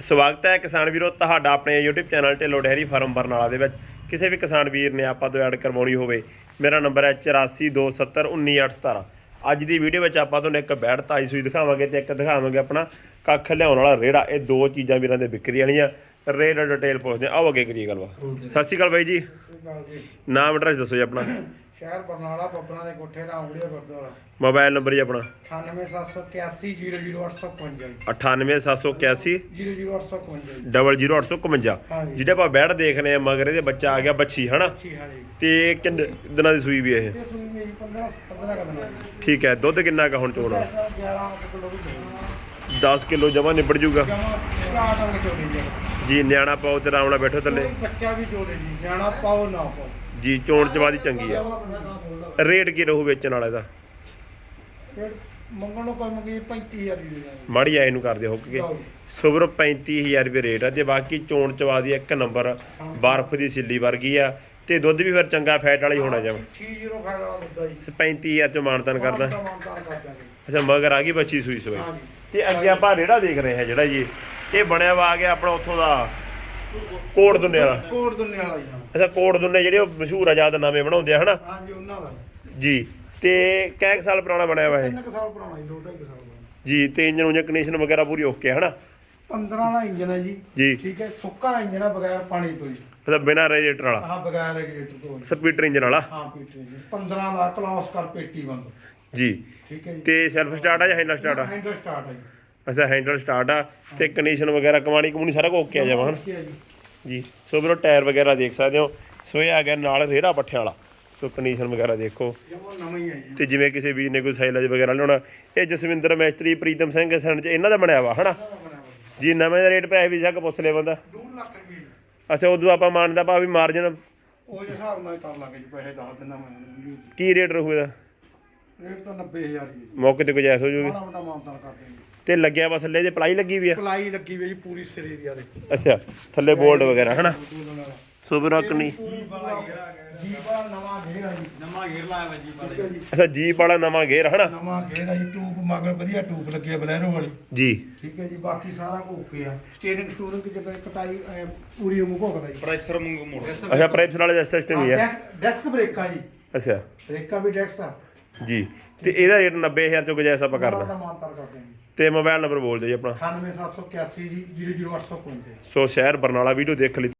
ਸਵਾਗਤ ਹੈ ਕਿਸਾਨ ਵੀਰੋ ਤੁਹਾਡਾ ਆਪਣੇ YouTube channel Dhillon dairy farm Barnala ਦੇ ਵਿੱਚ। ਕਿਸੇ ਵੀ ਕਿਸਾਨ ਵੀਰ ਨੇ ਆਪਾਂ ਤੋਂ ਐਡ ਕਰਵਾਉਣੀ ਹੋਵੇ ਮੇਰਾ ਨੰਬਰ ਹੈ 8427191817 ਅੱਜ ਦੀ ਵੀਡੀਓ ਵਿੱਚ ਆਪਾਂ ਤੁਹਾਨੂੰ ਇੱਕ ਬੈੜ ਤਾਈ ਸੂਈ ਦਿਖਾਵਾਂਗੇ ਤੇ ਇੱਕ ਦਿਖਾਵਾਂਗੇ ਆਪਣਾ ਕੱਖ ਲਿਆਉਣ ਵਾਲਾ ਰੇੜਾ। ਇਹ ਦੋ ਚੀਜ਼ਾਂ ਵੀਰਾਂ ਦੇ ਵਿਕਰੀ ਵਾਲੀਆਂ। ਰੇਟ ਡਿਟੇਲ ਪੁੱਛਦੇ। ਆਓ ਅੱਗੇ ਕਰੀਏ ਗੱਲਬਾਤ। ਸਤਿ ਸ਼੍ਰੀ ਅਕਾਲ ਬਾਈ ਜੀ। ਨਾਮ ਐਡਰੈਸ ਦੱਸੋ ਜੀ ਆਪਣਾ। ਸ਼ਹਿਰ ਬਰਨਾਲਾ ਬੱਬਰਾਂ ਦੇ ਕੋਠੇ ਦਾ ਆਉੜੀਆ ਗੁਰਦੁਆਰਾ। ਮੋਬਾਈਲ ਨੰਬਰ ਜੀ ਆਪਣਾ। 98781 00855 98781 00855 00851 ਹਾਂਜੀ। ਜਿਹੜੇ ਆਪਾਂ ਬੈੜ ਦੇਖ ਰਹੇ ਆ ਮਗਰ ਇਹਦੇ ਬੱਚਾ ਆ ਗਿਆ ਬੱਚੀ ਹਨਾ? ਜੀ ਹਾਂ ਜੀ ਤੇ ਕਿੰਨੇ ਦਿਨਾਂ ਦੀ ਸੂਈ ਵੀ ਇਹ? ਇਹ ਸੁਣੀ ਮੇਰੀ 15 15 ਕਦਮ ਹੈ ਠੀਕ ਹੈ ਦੁੱਧ ਕਿੰਨਾ ਕਾ ਹੁਣ ਚੋਣਾ? 11 ਕਿਲੋ ਵੀ ਦੇ 10 ਕਿਲੋ ਜਮਾ ਨਿਬੜ ਜੂਗਾ? ਜਮਾ ਸਟਾਰਟ ਹੋ ਕੇ ਚੋਲੀ ਜੀ। ਜੀ ਨਿਆਣਾ ਪਾਓ ਤੇ ਆਰਾਮ ਨਾਲ ਬੈਠੋ ਥੱਲੇ। ਬੱਚਾ ਵੀ ਚੋਲੇ ਜੀ ਜਾਣਾ ਪਾਓ ਨਾ ਪਾਓ। ਜੀ ਚੋਣ ਚਵਾਦੀ ਚੰਗੀ ਆ। ਰੇਟ ਕੀ ਰਹੂ ਵੇਚਣ ਵਾਲਾ ਫਿਰ ਮੰਗਣ ਨੂੰ ਕੋਈ ਮੰਗੀ 35000 ਦੀ ਦੇ ਦਾਂਗੇ। ਮਾੜੀ ਆਏ ਨੂੰ ਕਰਦੇ ਹੁੱਕ ਕੇ। ਸੁਬਰ 35000 ਰੁਪਏ ਰੇਟ ਆ। ਤੇ ਬਾਕੀ ਚੋਣ ਚਵਾਦੀ ਇੱਕ ਨੰਬਰ ਬਰਫ਼ ਦੀ ਸਿੱਲੀ ਵਰਗੀ ਆ। ਤੇ ਦੁੱਧ ਵੀ ਫਿਰ ਚੰਗਾ ਫੈਟ ਵਾਲਾ ਹੋਣਾ ਜਮ 60 ਖਾਣ ਵਾਲਾ ਦੁੱਧ ਆ ਜੀ। 35000 ਚ ਮਾਨਤਨ ਕਰਦਾ। ਮਾਨਤਾਨ ਕਰ ਦਾਂਗੇ ਅੱਛਾ ਮਗਰ ਆ ਗਈ ਬੱਚੀ ਸੂਈ ਸੋਈ ਹਾਂਜੀ। ਤੇ ਅੱਗੇ ਆਪਾਂ ਰੇੜਾ ਦੇਖ ਰਹੇ ਹਾਂ ਜਿਹੜਾ ਜੀ। ਇਹ ਬਣਿਆ ਵਾ ਆ ਗਿਆ ਆਪਣਾ ਉੱਥੋਂ ਦਾ ਕੋਟ ਦੁੰਨੇ ਵਾਲਾ। ਕੋਟ ਦੁੰਨੇ ਵਾਲਾ ਜੀ ਹਾਂ। ਅੱਛਾ ਕੋਟ ਦੁੰਨੇ ਜਿਹੜੇ ਉਹ ਮਸ਼ਹੂਰ ਆਜ਼ਾਦ ਨਵੇਂ ਬਣਾਉਂਦੇ ਆ ਹਨਾ? ਹਾਂਜੀ ਉਹਨਾਂ ਦਾ ਜੀ। ਤੇ ਕੈ ਕੁ ਸਾਲ ਪੁਰਾਣਾ ਬਣਿਆ ਵਾ ਇਹ? ਤਿੰਨ ਕੁ ਸਾਲ ਪੁਰਾਣਾ ਜੀ? ਦੋ ਢਾਈ ਕੁ ਸਾਲ ਪੁਰਾਣਾ। ਜੀ ਤੇ ਇੰਜਨ ਉਂਜਨ ਕੰਡੀਸ਼ਨ ਵਗੈਰਾ ਪੂਰੀ ਓਕੇ ਹਨਾ? 15 ਦਾ ਇੰਜਨ ਹੈ ਜੀ। ਜੀ। ਠੀਕ ਹੈ ਸੁੱਕਾ ਇੰਜਨ ਹੈ ਬਗੈਰ ਪਾਣੀ ਤੋਂ ਜੀ। ਅੱਛਾ ਬਿਨਾ ਰੇਡੀਏਟਰ ਵਾਲਾ? ਆਹ ਬਗੈਰ ਰੈਗੂਲੇਟਰ ਤੋਂ ਜੀ। ਸਪੀਡਰ ਇੰਜਨ ਵਾਲਾ? ਹਾਂ ਪੀਟਰ ਜੀ 15 ਦਾ ਕਲਾਸ ਕਰ ਪੇਟੀ ਬੰਦ। ਜੀ। ਠੀਕ ਹੈ ਜੀ। ਤੇ ਸੈਲਫ ਸਟਾਰਟ ਆ ਜਾਂ ਹੈਂਡਲ ਸਟਾਰਟ ਆ? ਹੈਂਡਲ ਸਟਾਰਟ ਹੈ ਜੀ। ਅੱਛਾ ਹੈਂਡਲ ਸਟਾਰਟ ਆ ਤੇ ਕੰਡੀਸ਼ਨ ਵਗੈਰਾ ਕਮਾਣੀ ਕਮੂਣੀ ਸਾਰਾ ਕੁਝ ਓਕੇ ਆ ਜਾਵਾ ਹਨਾ? ਜੀ। ਸੋ ਵੀਰੋ ਟਾਇਰ ਵਗੈਰਾ ਦੇਖ ਸਕਦੇ ਹੋ। ਸੋ ਇਹ ਆ ਗਿਆ ਨਾਲ ਰੇੜਾ ਪੱਠਿਆਂ ਵਾਲਾ। ਸੋ ਕੰਡੀਸ਼ਨ ਵਗੈਰਾ ਦੇਖੋ। ਤੇ ਜਿਵੇਂ ਕਿਸੇ ਵੀਰ ਨੇ ਕੋਈ ਸਾਈਲਜ ਵਗੈਰਾ ਲਿਆਉਣਾ ਇਹ ਜਸਵਿੰਦਰ ਮੈਸਤਰੀ ਪ੍ਰੀਤਮ ਸਿੰਘ ਸੈਂਡ ਚ ਇਹਨਾਂ ਦਾ ਬਣਿਆ ਵਾ ਹਨਾ? ਜੀ। ਨਵੇਂ ਦਾ ਰੇਟ ਪੈਸੇ ਵੀ ਜੱਕ ਪੁੱਛ ਲੇ ਬੰਦਾ। ਜੀ। ਡੂਢ ਲੱਖ ਰੁਪਏ। ਅੱਛਾ ਉਦੋਂ ਆਪਾਂ ਮੰਨਦਾ ਭਾ ਵੀ ਮਾਰਜਨ ਉਹ ਹਿਸਾਬ ਨਾਲ ਕਰ ਲਾਂਗੇ ਜੀ ਪੈਸੇ ਦੱਸ ਦਿੰਦਾ ਮੈਂ ਕੀ ਰੇਟ ਰਹੂ ਇਹਦਾ? ਰੇਟ ਤਾਂ 90000 ਜੀ। ਮੌਕੇ ਤੇ ਗੁਜਾਇਸ਼ ਹੋ ਜੂਗੀ। ਮਾੜਾ ਮੋਟਾ ਮਾਨਤਾਨ ਕਰ ਤੇ ਲੱਗਿਆ ਵਾ ਥੱਲੇ ਜੇ ਪਲਾਈ ਲੱਗੀ ਵੀ ਆ? ਪਲਾਈ ਲੱਗੀ ਹੋਈ ਹੈ ਜੀ ਪੂਰੀ ਸਿਰੇ ਦੀ ਆ ਦੇ ਅੱਛਾ ਥੱਲੇ ਬੋਲਡ ਵਗੈਰਾ ਹਨਾ? ਬੋਲਣ ਵਾਲਾ ਸੋ ਵੀਰੋ ਕਨੀ ਜੀਪਾ ਨਵਾਂ ਘੇਰ ਆ ਜੀ। ਨਵਾਂ ਘੇਰ ਲਾਇਆ ਵਾ ਜੀ ਜੀ। ਅੱਛਾ ਜੀਪ ਵਾਲਾ ਨਵਾਂ ਗੇਅਰ ਹਨਾ? ਨਵਾਂ ਘੇਰ ਆ ਜੀ ਟੂਬ ਮਗਰ ਵਧੀਆ ਟੂਬ ਲੱਗੀ ਆ ਬਲੈਰੋ ਵਾਲੀ। ਜੀ। ਠੀਕ ਹੈ ਜੀ ਬਾਕੀ ਸਾਰਾ ਓਕੇ ਆ। ਸਟੀਅਰਿੰਗ ਸਟੂਰਿੰਗ ਦੀ ਜਗ੍ਹਾ ਕਟਾਈ ਐਂ ਪੂਰੀ ਵਾਂਗੂ ਘੋਕਦਾ ਜੀ। ਪ੍ਰੈਸ਼ਰ ਮੰਗੂ ਮੋੜ ਅੱਛਾ ਪ੍ਰਾਈਪਸ ਵਾਲੇ ਸਿਸਟਮ ਹੀ ਆ। ਡੈਸਕ ਡੈਸਕ ਬ੍ਰੇਕਾਂ ਜੀ। ਅੱਛਾ। ਬ੍ਰੇਕਾਂ ਵੀ ਡੈਸਕ ਆ। ਜੀ। ਤੇ ਇਹਦਾ ਰੇਟ 90000 ਤੋਂ ਗੁਜਾਇਸ਼ ਆਪਾਂ ਕਰਦੇ। ਜੀ। ਤੇ ਮੋਬਾਈਲ ਨੰਬਰ ਬੋਲ ਦਿਓ ਜੀ ਆਪਣਾ। 98781 ਜੀ 00855 ਸੋ ਸ਼ਹਿਰ ਬਰਨਾਲਾ ਵੀਡੀਓ ਦੇਖ ਲਈ।